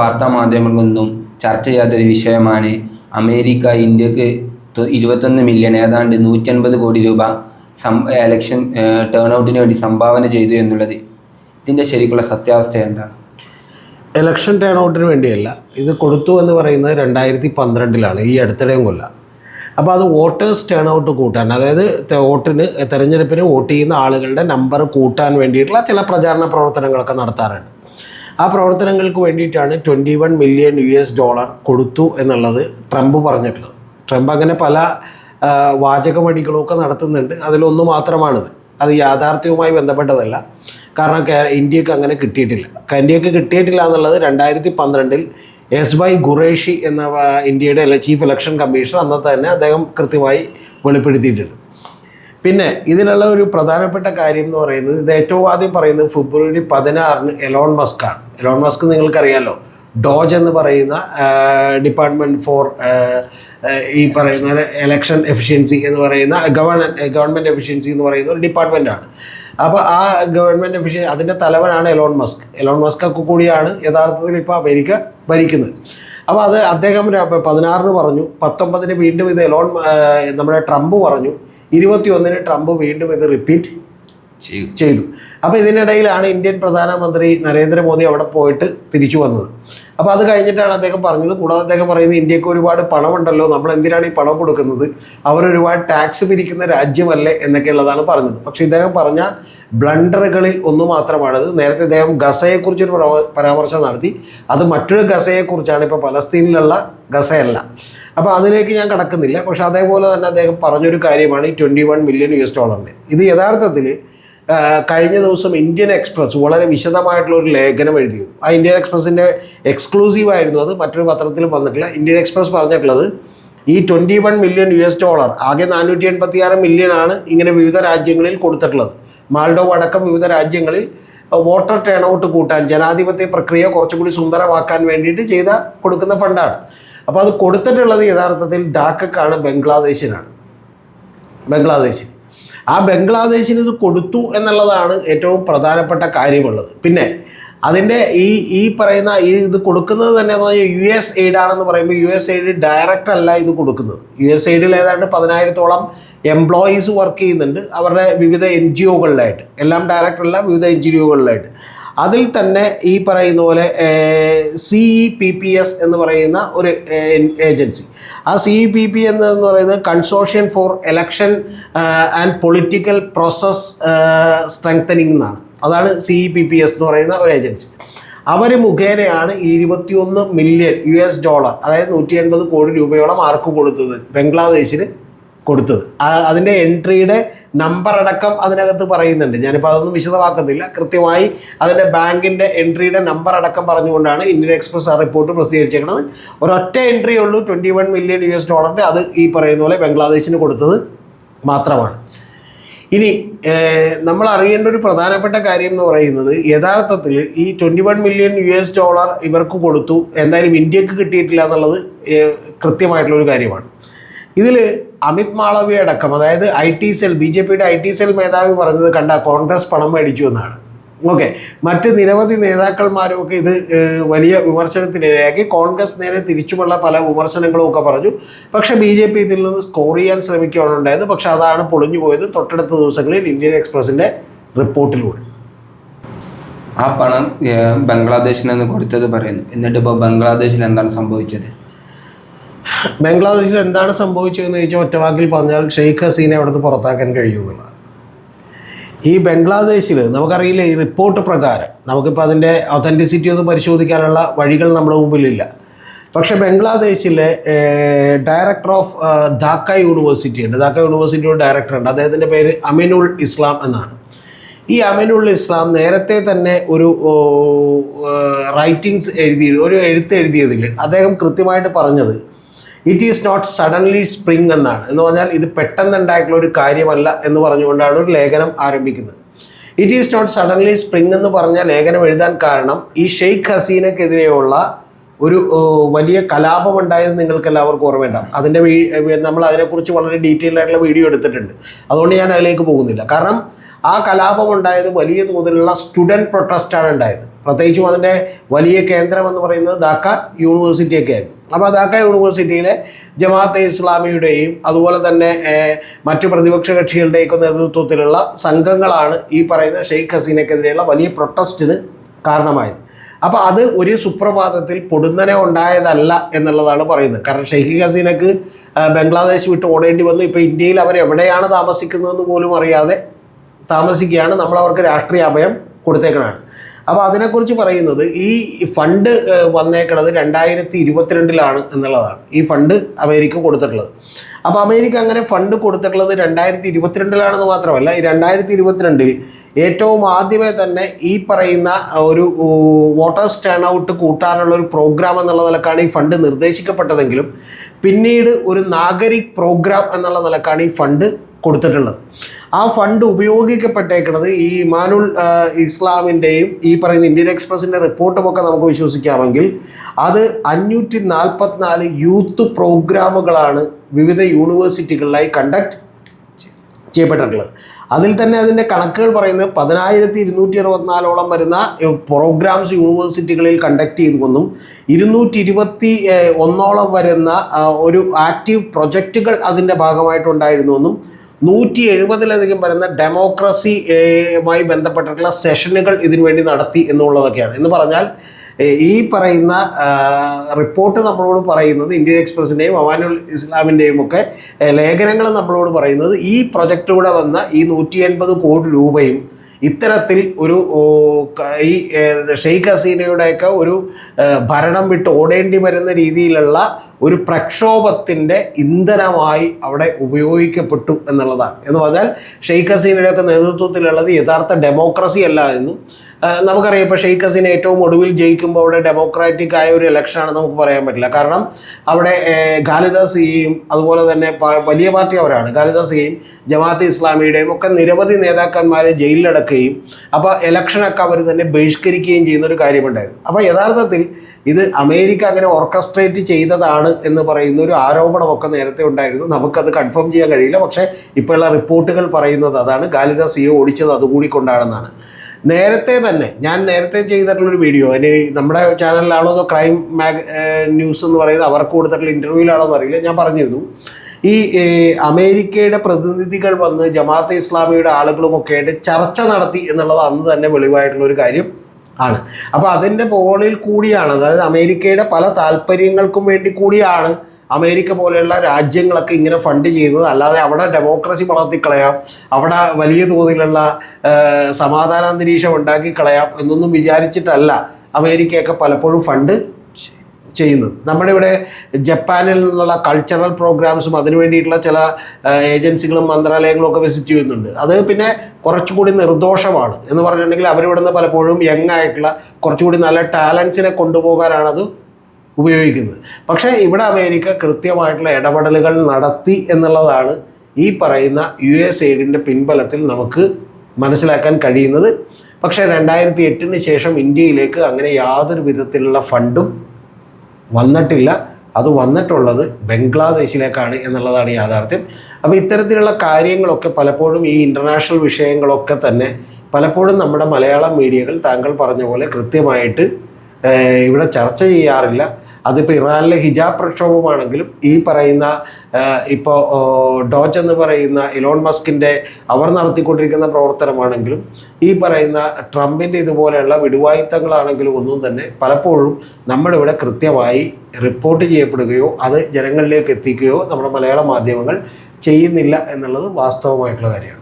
വാർത്താ മാധ്യമങ്ങളൊന്നും ചർച്ച ചെയ്യാത്തൊരു വിഷയമാണ് അമേരിക്ക ഇന്ത്യയ്ക്ക് ഇരുപത്തൊന്ന് മില്യൺ ഏതാണ്ട് നൂറ്റൻപത് കോടി രൂപ സം എലക്ഷൻ ടേൺ ഔട്ടിന് വേണ്ടി സംഭാവന ചെയ്തു എന്നുള്ളത്. ഇതിന്റെ ശരിക്കുള്ള സത്യാവസ്ഥ എന്താണ്? എലക്ഷൻ ടേൺ ഔട്ടിന് വേണ്ടിയല്ല. ഇത് കൊടുത്തു എന്ന് പറയുന്നത് രണ്ടായിരത്തി പന്ത്രണ്ടിലാണ് ഈ അടുത്തിടെയും കൊല്ല. അപ്പോൾ അത് വോട്ടേഴ്സ് ടേൺ ഔട്ട് കൂട്ടാൻ അതായത് വോട്ടിന് തെരഞ്ഞെടുപ്പിന് വോട്ട് ചെയ്യുന്ന ആളുകളുടെ നമ്പർ കൂട്ടാൻ വേണ്ടിയിട്ടുള്ള ചില പ്രചാരണ പ്രവർത്തനങ്ങളൊക്കെ നടത്താറുണ്ട്. ആ പ്രവർത്തനങ്ങൾക്ക് വേണ്ടിയിട്ടാണ് twenty one million U S ഡോളർ കൊടുത്തു എന്നുള്ളത് ട്രംപ് പറഞ്ഞിട്ടുള്ളത്. ട്രംപ് അങ്ങനെ പല വാചകമടികളൊക്കെ നടത്തുന്നുണ്ട്. അതിലൊന്ന് മാത്രമാണിത്. അത് യാഥാർത്ഥ്യവുമായി ബന്ധപ്പെട്ടതല്ല. കാരണം ഇന്ത്യയ്ക്ക് അങ്ങനെ കിട്ടിയിട്ടില്ല. ഇന്ത്യയ്ക്ക് കിട്ടിയിട്ടില്ല എന്നുള്ളത് രണ്ടായിരത്തി പന്ത്രണ്ടിൽ എസ് വൈ ഖുറേഷി എന്ന ഇന്ത്യയുടെ ചീഫ് ഇലക്ഷൻ കമ്മീഷണർ അന്നത്തെ തന്നെ അദ്ദേഹം കൃത്യമായി വെളിപ്പെടുത്തിയിട്ടുണ്ട്. പിന്നെ ഇതിനുള്ള ഒരു പ്രധാനപ്പെട്ട കാര്യം എന്ന് പറയുന്നത് ഇത് ഏറ്റവും ആദ്യം പറയുന്നത് ഫെബ്രുവരി പതിനാറിന് എലോൺ മസ്ക് ആണ്. എലോൺ മസ്ക് നിങ്ങൾക്കറിയാലോ. ഡോജ് എന്ന് പറയുന്ന ഡിപ്പാർട്ട്മെന്റ് ഫോർ ഈ പറയുന്ന എലക്ഷൻ എഫിഷ്യൻസി എന്ന് പറയുന്ന ഗവൺമെന്റ് ഗവൺമെന്റ് എഫിഷ്യൻസി എന്ന് പറയുന്ന ഒരു ഡിപ്പാർട്ട്മെന്റാണ് അപ്പോൾ ആ ഗവൺമെന്റ് എഫിഷ്യൻ അതിന്റെ തലവനാണ് എലോൺ മസ്ക്. എലോൺ മസ്ക് ഒക്കെ കൂടിയാണ് യഥാർത്ഥത്തിൽ ഇപ്പോൾ അമേരിക്ക ഭരിക്കുന്നത്. അപ്പോൾ അത് അദ്ദേഹം പതിനാറിന് പറഞ്ഞു പത്തൊമ്പതിന് വീണ്ടും ഇത് എലോൺ നമ്മുടെ ട്രംപ് പറഞ്ഞു ഇരുപത്തി ഒന്നിന് ട്രംപ് വീണ്ടും ഇത് റിപ്പീറ്റ് ചെയ്തു. അപ്പോൾ ഇതിനിടയിലാണ് ഇന്ത്യൻ പ്രധാനമന്ത്രി നരേന്ദ്രമോദി അവിടെ പോയിട്ട് തിരിച്ചു വന്നത്. അപ്പോൾ അത് കഴിഞ്ഞിട്ടാണ് അദ്ദേഹം പറഞ്ഞത്. കൂടാതെ അദ്ദേഹം പറയുന്നത് ഇന്ത്യയ്ക്ക് ഒരുപാട് പണമുണ്ടല്ലോ. നമ്മൾ എന്തിനാണ് ഈ പണം കൊടുക്കുന്നത്? അവർ ഒരുപാട് ടാക്സ് പിരിക്കുന്ന രാജ്യമല്ലേ എന്നൊക്കെയുള്ളതാണ് പറഞ്ഞത്. പക്ഷേ ഇദ്ദേഹം പറഞ്ഞ ബ്ലണ്ടറുകളിൽ ഒന്ന് മാത്രമാണത്. നേരത്തെ ഇദ്ദേഹം ഗസയെക്കുറിച്ചൊരു പരാ- പരാമർശം നടത്തി. അത് മറ്റൊരു ഗസയെക്കുറിച്ചാണ് ഇപ്പോൾ പലസ്തീനിലുള്ള ഗസയല്ല. അപ്പോൾ അതിലേക്ക് ഞാൻ കടക്കുന്നില്ല. പക്ഷെ അതേപോലെ തന്നെ അദ്ദേഹം പറഞ്ഞൊരു കാര്യമാണ് ഈ twenty one million U S ഡോളറിന്റെ ഇത് യഥാർത്ഥത്തിൽ കഴിഞ്ഞ ദിവസം ഇന്ത്യൻ എക്സ്പ്രസ് വളരെ വിശദമായിട്ടുള്ള ഒരു ലേഖനം എഴുതിയത്. ആ ഇന്ത്യൻ എക്സ്പ്രസിന്റെ എക്സ്ക്ലൂസീവ് ആയിരുന്നു അത് മറ്റൊരു പത്രത്തിലും വന്നിട്ടില്ല. ഇന്ത്യൻ എക്സ്പ്രസ് പറഞ്ഞിട്ടുള്ളത് ഈ twenty one million U S dollar ആകെ നാനൂറ്റി എൺപത്തി ആറ് മില്യൺ ആണ് ഇങ്ങനെ വിവിധ രാജ്യങ്ങളിൽ കൊടുത്തിട്ടുള്ളത്. മാൾഡോവ് അടക്കം വിവിധ രാജ്യങ്ങളിൽ വോട്ടർ ടേൺ ഔട്ട് കൂട്ടാൻ ജനാധിപത്യ പ്രക്രിയ കുറച്ചുകൂടി സുന്ദരമാക്കാൻ വേണ്ടിയിട്ട് ചെയ്ത കൊടുക്കുന്ന ഫണ്ടാണ് അപ്പോൾ അത് കൊടുത്തിട്ടുള്ളത് യഥാർത്ഥത്തിൽ ഡാക്കക്കാണ് ബംഗ്ലാദേശിനാണ്. ബംഗ്ലാദേശിന്. ആ ബംഗ്ലാദേശിന് ഇത് കൊടുത്തു എന്നുള്ളതാണ് ഏറ്റവും പ്രധാനപ്പെട്ട കാര്യമുള്ളത്. പിന്നെ അതിന്റെ ഈ ഈ പറയുന്ന ഈ ഇത് കൊടുക്കുന്നത് തന്നെ എന്ന് പറഞ്ഞാൽ യു എസ് എയ്ഡ് ആണെന്ന് പറയുമ്പോൾ യു എസ് എയ്ഡ് ഡയറക്റ്റ് അല്ല ഇത് കൊടുക്കുന്നത്. യു എസ് എയ്ഡിൽ ഏതാണ്ട് പതിനായിരത്തോളം എംപ്ലോയീസ് വർക്ക് ചെയ്യുന്നുണ്ട്. അവരുടെ വിവിധ എൻ ജി ഒകളിലായിട്ട് എല്ലാം ഡയറക്റ്റ് അല്ല വിവിധ എൻ ജി ഒകളിലായിട്ട് അതിൽ തന്നെ ഈ പറയുന്ന പോലെ C E P P S എന്ന് പറയുന്ന ഒരു ഏജൻസി. ആ സി ഇ പി പി എന്ന് പറയുന്നത് consortium for election and political process strengthening എന്നാണ്. അതാണ് C E P P S എന്ന് പറയുന്ന ഒരു ഏജൻസി. അവർ മുഖേനയാണ് ഇരുപത്തിയൊന്ന് മില്യൺ യു എസ് ഡോളർ അതായത് നൂറ്റി എൺപത് കോടി രൂപയോളം ആർക്ക് കൊടുത്തത്? ബംഗ്ലാദേശിന് കൊടുത്തത്. അതിന്റെ എൻട്രിയുടെ നമ്പർ അടക്കം അതിനകത്ത് പറയുന്നുണ്ട്. ഞാനിപ്പോൾ അതൊന്നും വിശദമാക്കുന്നില്ല കൃത്യമായി അതിന്റെ ബാങ്കിന്റെ എൻട്രിയുടെ നമ്പർ അടക്കം പറഞ്ഞുകൊണ്ടാണ് ഇന്ത്യൻ എക്സ്പ്രസ് ആ റിപ്പോർട്ട് പ്രസിദ്ധീകരിച്ചേക്കുന്നത് ഒരൊറ്റ എൻട്രി ഉള്ളൂ. Twenty one million U S ഡോളറിന്റെ. അത് ഈ പറയുന്ന പോലെ ബംഗ്ലാദേശിന് കൊടുത്തത് മാത്രമാണ്. ഇനി നമ്മൾ അറിയേണ്ട ഒരു പ്രധാനപ്പെട്ട കാര്യം എന്ന് പറയുന്നത് യഥാർത്ഥത്തിൽ ഈ twenty one million U S dollar ഇവർക്ക് കൊടുത്തു. എന്തായാലും ഇന്ത്യയ്ക്ക് കിട്ടിയിട്ടില്ല എന്നുള്ളത് കൃത്യമായിട്ടുള്ളൊരു കാര്യമാണ്. ഇതിൽ അമിത് മാളവ്യ അടക്കം അതായത് I T cell B J പിയുടെ ഐ ടി സെൽ മേധാവി പറഞ്ഞത് കണ്ട കോൺഗ്രസ് പണം മേടിച്ചു എന്നാണ്. ഓക്കെ മറ്റ് നിരവധി നേതാക്കന്മാരും ഒക്കെ ഇത് വലിയ വിമർശനത്തിനിരയാക്കി കോൺഗ്രസ് നേരെ തിരിച്ചുമുള്ള പല വിമർശനങ്ങളും ഒക്കെ പറഞ്ഞു. പക്ഷെ ബി ജെ പി ഇതിൽ നിന്ന് സ്കോർ ചെയ്യാൻ ശ്രമിക്കുകയാണ് ഉണ്ടായത്. പക്ഷെ അതാണ് പൊളിഞ്ഞു പോയത് തൊട്ടടുത്ത ദിവസങ്ങളിൽ ഇന്ത്യൻ എക്സ്പ്രസിന്റെ റിപ്പോർട്ടിലൂടെ. ആ പണം ബംഗ്ലാദേശിൽ നിന്ന് കൊടുത്തത് പറയുന്നു. എന്നിട്ട് ഇപ്പോൾ ബംഗ്ലാദേശിൽ എന്താണ് സംഭവിച്ചത്? ബംഗ്ലാദേശിൽ എന്താണ് സംഭവിച്ചതെന്ന് ചോദിച്ചാൽ ഒറ്റവാക്കിൽ പറഞ്ഞാൽ ഷെയ്ഖ് ഹസീനെ അവിടുന്ന് പുറത്താക്കാൻ കഴിയുമെന്നുള്ളതാണ് ഈ ബംഗ്ലാദേശിൽ നമുക്കറിയില്ല ഈ റിപ്പോർട്ട് പ്രകാരം നമുക്കിപ്പോൾ അതിന്റെ ഒതന്റിസിറ്റി ഒന്ന് പരിശോധിക്കാനുള്ള വഴികൾ നമ്മുടെ മുമ്പിലില്ല. പക്ഷെ ബംഗ്ലാദേശിലെ ഡയറക്ടർ ഓഫ് ധാക്ക യൂണിവേഴ്സിറ്റി ഉണ്ട്. ധാക്ക യൂണിവേഴ്സിറ്റിയുടെ ഡയറക്ടർ ഉണ്ട്. അദ്ദേഹത്തിന്റെ പേര് അമിനുൾ ഇസ്ലാം എന്നാണ്. ഈ അമിനുൾ ഇസ്ലാം നേരത്തെ തന്നെ ഒരു റൈറ്റിങ്സ് എഴുതി ഒരു എഴുത്ത് എഴുതിയതിൽ അദ്ദേഹം കൃത്യമായിട്ട് പറഞ്ഞത് it is not suddenly spring എന്നാണ്. എന്ന് പറഞ്ഞാൽ ഇത് പെട്ടെന്നുണ്ടായിട്ടുള്ള ഒരു കാര്യമല്ല എന്ന് പറഞ്ഞുകൊണ്ടാണ് ഒരു ലേഖനം ആരംഭിക്കുന്നത്. It is not suddenly spring എന്ന് പറഞ്ഞ ലേഖനം എഴുതാൻ കാരണം ഈ ഷെയ്ഖ് ഹസീനക്കെതിരെയുള്ള ഒരു വലിയ കലാപം ഉണ്ടായത് നിങ്ങൾക്ക് എല്ലാവർക്കും ഓർമ്മയുണ്ടാവും അതിന്റെ നമ്മൾ അതിനെക്കുറിച്ച് വളരെ ഡീറ്റെയിൽ ആയിട്ടുള്ള വീഡിയോ എടുത്തിട്ടുണ്ട്. അതുകൊണ്ട് ഞാൻ അതിലേക്ക് പോകുന്നില്ല. കാരണം ആ കലാപം ഉണ്ടായത് വലിയ തോതിലുള്ള സ്റ്റുഡന്റ് പ്രൊട്ടസ്റ്റാണ് ഉണ്ടായത്. പ്രത്യേകിച്ചും അതിന്റെ വലിയ കേന്ദ്രം എന്ന് പറയുന്നത് ധാക്ക യൂണിവേഴ്സിറ്റിയൊക്കെ ആയിരുന്നു. അപ്പോൾ ധാക്ക യൂണിവേഴ്സിറ്റിയിലെ ജമാഅത്തെ ഇസ്ലാമിയുടെയും അതുപോലെ തന്നെ മറ്റു പ്രതിപക്ഷ കക്ഷികളുടെയൊക്കെ നേതൃത്വത്തിലുള്ള സംഘങ്ങളാണ് ഈ പറയുന്ന ഷെയ്ഖ് ഹസീനക്കെതിരെയുള്ള വലിയ പ്രൊട്ടസ്റ്റിന് കാരണമായത്. അപ്പോൾ അത് ഒരു സുപ്രഭാതത്തിൽ പൊടുന്നനെ ഉണ്ടായതല്ല എന്നുള്ളതാണ് പറയുന്നത്. കാരണം ഷെയ്ഖ് ഹസീനക്ക് ബംഗ്ലാദേശ് വിട്ട് ഓടേണ്ടി വന്നു. ഇപ്പോൾ ഇന്ത്യയിൽ അവർ എവിടെയാണ് താമസിക്കുന്നതെന്ന് പോലും അറിയാതെ താമസിക്കുകയാണ്. നമ്മൾ അവർക്ക് രാഷ്ട്രീയ അഭയം കൊടുത്തേക്കണാണ് അപ്പോൾ അതിനെക്കുറിച്ച് പറയുന്നത് ഈ ഫണ്ട് വന്നേക്കണത് രണ്ടായിരത്തി ഇരുപത്തിരണ്ടിലാണ് എന്നുള്ളതാണ്. ഈ ഫണ്ട് അമേരിക്ക കൊടുത്തിട്ടുള്ളത്. അപ്പോൾ അമേരിക്ക അങ്ങനെ ഫണ്ട് കൊടുത്തിട്ടുള്ളത് രണ്ടായിരത്തി ഇരുപത്തിരണ്ടിലാണെന്ന് മാത്രമല്ല ഈ രണ്ടായിരത്തി ഇരുപത്തിരണ്ടിൽ ഏറ്റവും ആദ്യമേ തന്നെ ഈ പറയുന്ന ഒരു വോട്ടേഴ്സ് ടേൺ ഔട്ട് കൂട്ടാനുള്ള ഒരു പ്രോഗ്രാം എന്നുള്ള നിലക്കാണ് ഈ ഫണ്ട് നിർദ്ദേശിക്കപ്പെട്ടതെങ്കിലും പിന്നീട് ഒരു നാഗരിക് പ്രോഗ്രാം എന്നുള്ള നിലക്കാണ് ഈ ഫണ്ട് കൊടുത്തിട്ടുള്ളത്. ആ ഫണ്ട് ഉപയോഗിക്കപ്പെട്ടേക്കുന്നത് ഈ ഇമാനുൽ ഇസ്ലാമിന്റെയും ഈ പറയുന്ന ഇന്ത്യൻ എക്സ്പ്രസിന്റെ റിപ്പോർട്ടുമൊക്കെ നമുക്ക് വിശ്വസിക്കാമെങ്കിൽ അത് അഞ്ഞൂറ്റി നാൽപ്പത്തിനാല് യൂത്ത് പ്രോഗ്രാമുകളാണ് വിവിധ യൂണിവേഴ്സിറ്റികളിലായി കണ്ടക്ട് ചെയ്യപ്പെട്ടിട്ടുള്ളത്. അതിൽ തന്നെ അതിന്റെ കണക്കുകൾ പറയുന്നത് പതിനായിരത്തി ഇരുന്നൂറ്റി അറുപത്തിനാലോളം വരുന്ന പ്രോഗ്രാംസ് യൂണിവേഴ്സിറ്റികളിൽ കണ്ടക്ട് ചെയ്തുവെന്നും ഇരുന്നൂറ്റി ഇരുപത്തി ഒന്നോളം വരുന്ന ഒരു ആക്റ്റീവ് പ്രൊജക്റ്റുകൾ അതിന്റെ ഭാഗമായിട്ടുണ്ടായിരുന്നുവെന്നും നൂറ്റി എഴുപതിലധികം വരുന്ന ഡെമോക്രസി ആയി ബന്ധപ്പെട്ടിട്ടുള്ള സെഷനുകൾ ഇതിനുവേണ്ടി നടത്തി എന്നുള്ളതൊക്കെയാണ്. എന്ന് പറഞ്ഞാൽ ഈ പറയുന്ന റിപ്പോർട്ട് നമ്മളോട് പറയുന്നത് ഇന്ത്യൻ എക്സ്പ്രസിന്റെയും അവാനുൽ ഇസ്ലാമിന്റെയും ഒക്കെ ലേഖനങ്ങൾ നമ്മളോട് പറയുന്നത് ഈ പ്രൊജക്റ്റിലൂടെ വന്ന ഈ നൂറ്റി എൺപത് കോടി രൂപയും ഇത്തരത്തിൽ ഒരു ഈ ഷെയ്ഖ് ഹസീനയുടെയൊക്കെ ഒരു ഭരണം വിട്ട് ഓടേണ്ടി വരുന്ന രീതിയിലുള്ള ഒരു പ്രക്ഷോഭത്തിന്റെ ഇന്ധനമായി അവിടെ ഉപയോഗിക്കപ്പെട്ടു എന്നുള്ളതാണ്. എന്ന് പറഞ്ഞാൽ ഷെയ്ഖ് ഹസീനയുടെയൊക്കെ നേതൃത്വത്തിലുള്ളത് യഥാർത്ഥ ഡെമോക്രസി അല്ല എന്നും നമുക്കറിയാം ഇപ്പോൾ ഷെയ്ഖ് ഹസീന ഏറ്റവും ഒടുവിൽ ജയിക്കുമ്പോൾ അവിടെ ഡെമോക്രാറ്റിക് ആയ ഒരു ഇലക്ഷനാണ് നമുക്ക് പറയാൻ പറ്റില്ല. കാരണം അവിടെ ഖാലിദാസിയെയും അതുപോലെ തന്നെ വലിയ പാർട്ടി അവരാണ്. ഖാലിദാസിയെയും ജമാഅത്ത് ഇസ്ലാമിയുടെയും ഒക്കെ നിരവധി നേതാക്കന്മാരെ ജയിലിലടക്കുകയും അപ്പോൾ ഇലക്ഷനൊക്കെ അവർ തന്നെ ബഹിഷ്കരിക്കുകയും ചെയ്യുന്ന ഒരു കാര്യമുണ്ടായിരുന്നു. അപ്പോൾ യഥാർത്ഥത്തിൽ ഇത് അമേരിക്ക അങ്ങനെ ഓർക്കസ്ട്രേറ്റ് ചെയ്തതാണ് എന്ന് പറയുന്ന ഒരു ആരോപണമൊക്കെ നേരത്തെ ഉണ്ടായിരുന്നു. നമുക്കത് കൺഫേം ചെയ്യാൻ കഴിയില്ല. പക്ഷേ ഇപ്പോഴുള്ള റിപ്പോർട്ടുകൾ പറയുന്നത് അതാണ് ഖാലിദാസിയെ ഓടിച്ചത് അതുകൂടി കൊണ്ടാണെന്നാണ്. നേരത്തെ തന്നെ ഞാൻ നേരത്തെ ചെയ്തിട്ടുള്ളൊരു വീഡിയോ അതിന് നമ്മുടെ ചാനലിലാണോ ക്രൈം മാഗ് ന്യൂസ് എന്ന് പറയുന്നത് അവർക്ക് കൊടുത്തിട്ടുള്ള ഇന്റർവ്യൂവിലാണോ എന്ന് അറിയില്ല ഞാൻ പറഞ്ഞിരുന്നു. ഈ അമേരിക്കയുടെ പ്രതിനിധികൾ വന്ന് ജമാഅത്തെ ഇസ്ലാമിയുടെ ആളുകളുമൊക്കെ ആയിട്ട് ചർച്ച നടത്തി എന്നുള്ളത് അന്ന് തന്നെ വെളിവായിട്ടുള്ള ഒരു കാര്യം ആണ്. അപ്പോൾ അതിന്റെ പോളിൽ കൂടിയാണ് അതായത് അമേരിക്കയുടെ പല താല്പര്യങ്ങൾക്കും വേണ്ടി കൂടിയാണ് അമേരിക്ക പോലെയുള്ള രാജ്യങ്ങളൊക്കെ ഇങ്ങനെ ഫണ്ട് ചെയ്യുന്നത്. അല്ലാതെ അവിടെ ഡെമോക്രസി വളർത്തിക്കളയാം. അവിടെ വലിയ തോതിലുള്ള സമാധാനാന്തരീക്ഷം ഉണ്ടാക്കി കളയാം എന്നൊന്നും വിചാരിച്ചിട്ടല്ല അമേരിക്കയൊക്കെ പലപ്പോഴും ഫണ്ട് ചെയ്യുന്നത്. നമ്മുടെ ഇവിടെ ജപ്പാനിൽ നിന്നുള്ള കൾച്ചറൽ പ്രോഗ്രാംസും അതിനു വേണ്ടിയിട്ടുള്ള ചില ഏജൻസികളും മന്ത്രാലയങ്ങളും ഒക്കെ വിസിറ്റ് ചെയ്യുന്നുണ്ട്. അത് പിന്നെ കുറച്ചുകൂടി നിർദോഷമാണ് എന്ന് പറഞ്ഞിട്ടുണ്ടെങ്കിൽ അവരിവിടെ നിന്ന് പലപ്പോഴും യങ് ആയിട്ടുള്ള കുറച്ചുകൂടി നല്ല ടാലൻസിനെ കൊണ്ടുപോകാനാണത് ഉപയോഗിക്കുന്നത്. പക്ഷേ ഇവിടെ അമേരിക്ക കൃത്യമായിട്ടുള്ള ഇടപെടലുകൾ നടത്തി എന്നുള്ളതാണ് ഈ പറയുന്ന യു എസ് എയ്ഡിന്റെ പിൻബലത്തിൽ നമുക്ക് മനസ്സിലാക്കാൻ കഴിയുന്നത്. പക്ഷേ രണ്ടായിരത്തി എട്ടിന് ശേഷം ഇന്ത്യയിലേക്ക് അങ്ങനെ യാതൊരു വിധത്തിലുള്ള ഫണ്ടും വന്നിട്ടില്ല. അത് വന്നിട്ടുള്ളത് ബംഗ്ലാദേശിലേക്കാണ് എന്നുള്ളതാണ് യാഥാർത്ഥ്യം. അപ്പോൾ ഇത്തരത്തിലുള്ള കാര്യങ്ങളൊക്കെ പലപ്പോഴും ഈ ഇന്റർനാഷണൽ വിഷയങ്ങളൊക്കെ തന്നെ പലപ്പോഴും നമ്മുടെ മലയാളം മീഡിയകൾ താങ്കൾ പറഞ്ഞ പോലെ കൃത്യമായിട്ട് ഇവിടെ ചർച്ച ചെയ്യാറില്ല. അതിപ്പോൾ ഇറാനിലെ ഹിജാബ് പ്രക്ഷോഭമാണെങ്കിലും ഈ പറയുന്ന ഇപ്പോൾ ഡോജ് എന്ന് പറയുന്ന ഇലോൺ മസ്കിന്റെ അവർ നടത്തിക്കൊണ്ടിരിക്കുന്ന പ്രവർത്തനമാണെങ്കിലും ഈ പറയുന്ന ട്രംപിന്റെ ഇതുപോലെയുള്ള വിടുവായുത്തങ്ങളാണെങ്കിലും ഒന്നും തന്നെ പലപ്പോഴും നമ്മുടെ ഇവിടെ കൃത്യമായി റിപ്പോർട്ട് ചെയ്യപ്പെടുകയോ അത് ജനങ്ങളിലേക്ക് എത്തിക്കുകയോ നമ്മുടെ മലയാള മാധ്യമങ്ങൾ ചെയ്യുന്നില്ല എന്നുള്ളത് വാസ്തവമായിട്ടുള്ള കാര്യമാണ്.